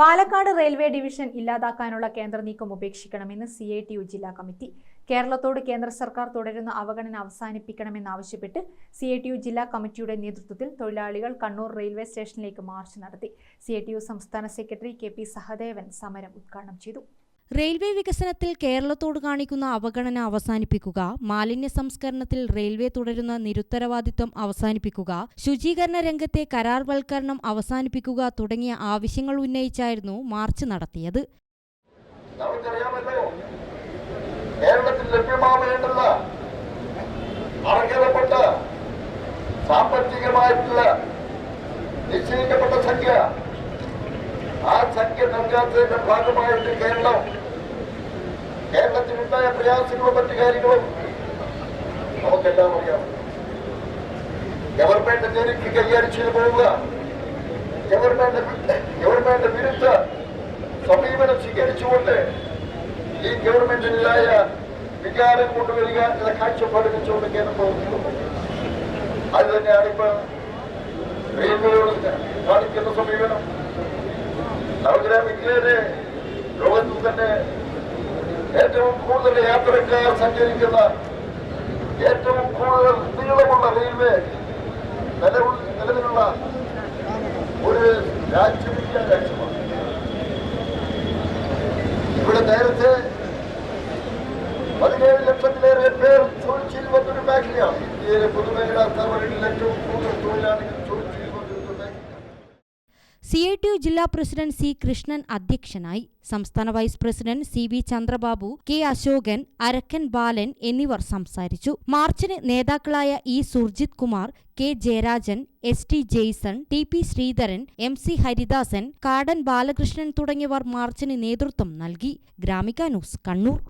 Palakkad railway division ഇല്ലാതാക്കാനുള്ള കേന്ദ്ര നീക്കം ഉപേക്ഷിക്കണമെന്ന് സി ഐ ടി യു ജില്ലാ കമ്മിറ്റി. കേരളത്തോട് കേന്ദ്ര സർക്കാർ തുടരുന്ന അവഗണന അവസാനിപ്പിക്കണമെന്നാവശ്യപ്പെട്ട് സി ഐ ടി യു ജില്ലാ കമ്മിറ്റിയുടെ നേതൃത്വത്തിൽ തൊഴിലാളികൾ കണ്ണൂർ റെയിൽവേ സ്റ്റേഷനിലേക്ക് മാർച്ച് നടത്തി. സി ഐ ടി യു സംസ്ഥാന സെക്രട്ടറി കെ പി സഹദേവൻ സമരം ഉദ്ഘാടനം ചെയ്തു. റെയിൽവേ വികസനത്തിൽ കേരളത്തോട് കാണിക്കുന്ന അവഗണന അവസാനിപ്പിക്കുക മാലിന്യ സംസ്കരണത്തിൽ റെയിൽവേ തുടരുന്ന നിരുത്തരവാദിത്വം അവസാനിപ്പിക്കുക ശുചീകരണ രംഗത്തെ കരാർവൽക്കരണം അവസാനിപ്പിക്കുക തുടങ്ങിയ ആവശ്യങ്ങൾ ഉന്നയിച്ചായിരുന്നു മാർച്ച് നടത്തിയത്. സാമ്പത്തികമായിട്ടുള്ള നിശ്ചയിക്കപ്പെട്ട സംഖ്യ സംഖ്യ നൽകാത്തതിന്റെ ഭാഗമായിട്ട് കേരളം കേരളത്തിലുണ്ടായ പ്രയാസങ്ങളും മറ്റു കാര്യങ്ങളും നമുക്കെല്ലാം അറിയാം. ഗവൺമെന്റ് നേരിട്ട് കൈകാര്യം ചെയ്തു പോവുക. ഗവൺമെന്റ് ഗവൺമെന്റ് വിരുദ്ധ സമീപനം സ്വീകരിച്ചുകൊണ്ട് ഈ ഗവൺമെന്റിലായ വികാരം കൊണ്ടുവരിക എന്ന കാഴ്ചപ്പാട് വെച്ചുകൊണ്ട് കേന്ദ്രം പ്രവർത്തിക്കുന്നു. അത് തന്നെയാണ് ഇപ്പൊ റെയിൽവേയോട് കാണിക്കുന്ന സമീപനം. നമുക്കറിയാം ഇന്ത്യയിലെ ലോകത്തിൽ തന്നെ ഏറ്റവും കൂടുതൽ യാത്രക്കാർ സഞ്ചരിക്കുന്ന ഏറ്റവും കൂടുതൽ നീളമുള്ള റെയിൽവേ നിലവിലുള്ള ഒരു രാജ്യം ഇന്ത്യ രാജ്യമാണ്. ഇവിടെ നേരത്തെ പതിനേഴ് ലക്ഷത്തിലേറെ പേർ ചെയ്തു വന്നൊരു മേഖലയാണ് ഇന്ത്യയിലെ പൊതുമേഖലാ സ്ഥാപനങ്ങളിൽ ഏറ്റവും കൂടുതൽ തൊഴിലാളികൾ തൊഴിൽ ചെയ്തു വന്നിരുന്ന മേഖലയാണ് സി ഐ ടി യു ജില്ലാ പ്രസിഡന്റ് സി കൃഷ്ണൻ അധ്യക്ഷനായി സംസ്ഥാന vice president C V Chandrababu K Ashokan Arakkan Balan എന്നിവർ സംസാരിച്ചു. മാർച്ചിന് നേതാക്കളായ E Surjith Kumar K Jayarajan S T Jaison T P Sreedharan M C Haridasan Kadan Balakrishnan തുടങ്ങിയവർ മാർച്ചിന് നേതൃത്വം നൽകി. ഗ്രാമിക ന്യൂസ് കണ്ണൂർ.